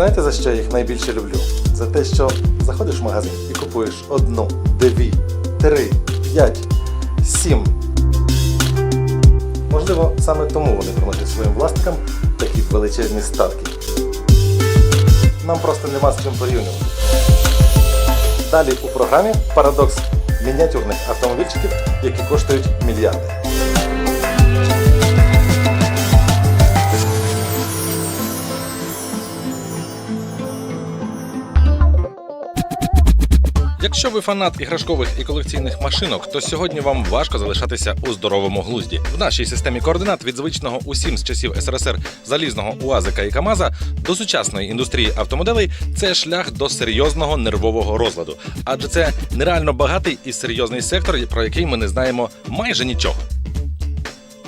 Знаєте, за що я їх найбільше люблю? За те, що заходиш в магазин і купуєш одну, дві, три, п'ять, сім. Можливо, саме тому вони приносять своїм власникам такі величезні статки. Нам просто нема з чим порівнювати. Далі у програмі парадокс мініатюрних автомобільчиків, які коштують мільярди. Якщо ви фанат іграшкових і колекційних машинок, то сьогодні вам важко залишатися у здоровому глузді. В нашій системі координат від звичного усім з часів СРСР залізного УАЗика і КАМАЗа до сучасної індустрії автомоделей це шлях до серйозного нервового розладу. Адже це нереально багатий і серйозний сектор, про який ми не знаємо майже нічого.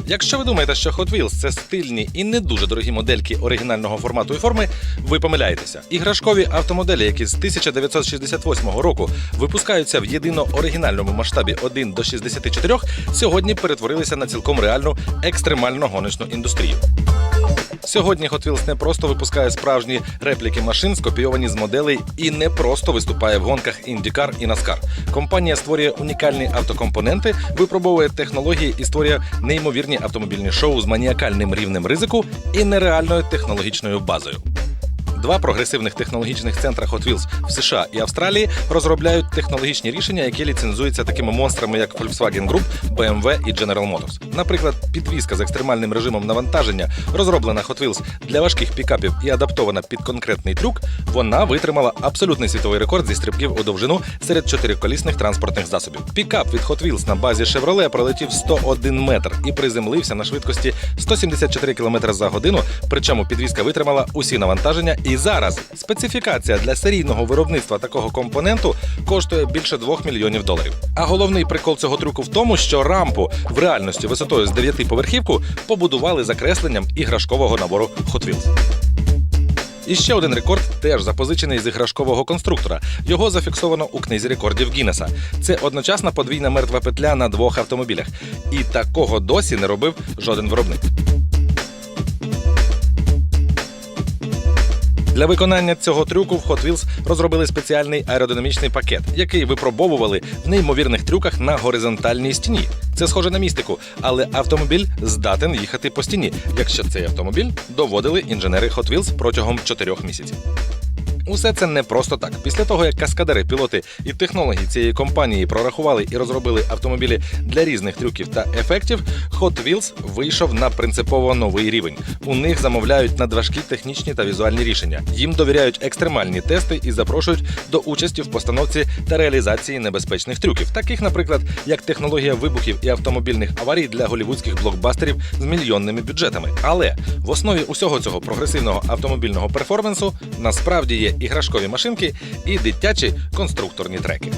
Якщо ви думаєте, що Hot Wheels – це стильні і не дуже дорогі модельки оригінального формату і форми, ви помиляєтеся. Іграшкові автомоделі, які з 1968 року випускаються в єдино оригінальному масштабі 1 до 64, сьогодні перетворилися на цілком реальну екстремально гоночну індустрію. Сьогодні Hot Wheels не просто випускає справжні репліки машин, скопійовані з моделей, і не просто виступає в гонках IndyCar і NASCAR. Компанія створює унікальні автокомпоненти, випробовує технології і створює неймовірні автомобільні шоу з маніакальним рівнем ризику і нереальною технологічною базою. Два прогресивних технологічних центра Hot Wheels в США і Австралії розробляють технологічні рішення, які ліцензуються такими монстрами, як Volkswagen Group, BMW і General Motors. Наприклад, підвізка з екстремальним режимом навантаження, розроблена Hot Wheels для важких пікапів і адаптована під конкретний трюк, вона витримала абсолютний світовий рекорд зі стрибків у довжину серед чотириколісних транспортних засобів. Пікап від Hot Wheels на базі Chevrolet пролетів 101 метр і приземлився на швидкості 174 км за годину. Причому підвізка витримала усі навантаження. І зараз специфікація для серійного виробництва такого компоненту коштує більше 2 мільйонів доларів. А головний прикол цього трюку в тому, що рампу в реальності висотою з 9 поверхівку побудували закресленням іграшкового набору Hot Wheels. І ще один рекорд теж запозичений з іграшкового конструктора. Його зафіксовано у книзі рекордів Гіннеса. Це одночасна подвійна мертва петля на двох автомобілях. І такого досі не робив жоден виробник. Для виконання цього трюку в Hot Wheels розробили спеціальний аеродинамічний пакет, який випробовували в неймовірних трюках на горизонтальній стіні. Це схоже на містику, але автомобіль здатен їхати по стіні, якщо цей автомобіль доводили інженери Hot Wheels протягом чотирьох місяців. Усе це не просто так. Після того, як каскадери, пілоти і технологи цієї компанії прорахували і розробили автомобілі для різних трюків та ефектів, Hot Wheels вийшов на принципово новий рівень. У них замовляють надважкі технічні та візуальні рішення. Їм довіряють екстремальні тести і запрошують до участі в постановці та реалізації небезпечних трюків, таких, наприклад, як технологія вибухів і автомобільних аварій для голівудських блокбастерів з мільйонними бюджетами. Але в основі усього цього прогресивного автомобільного перформансу насправді є іграшкові машинки і дитячі конструкторні треки.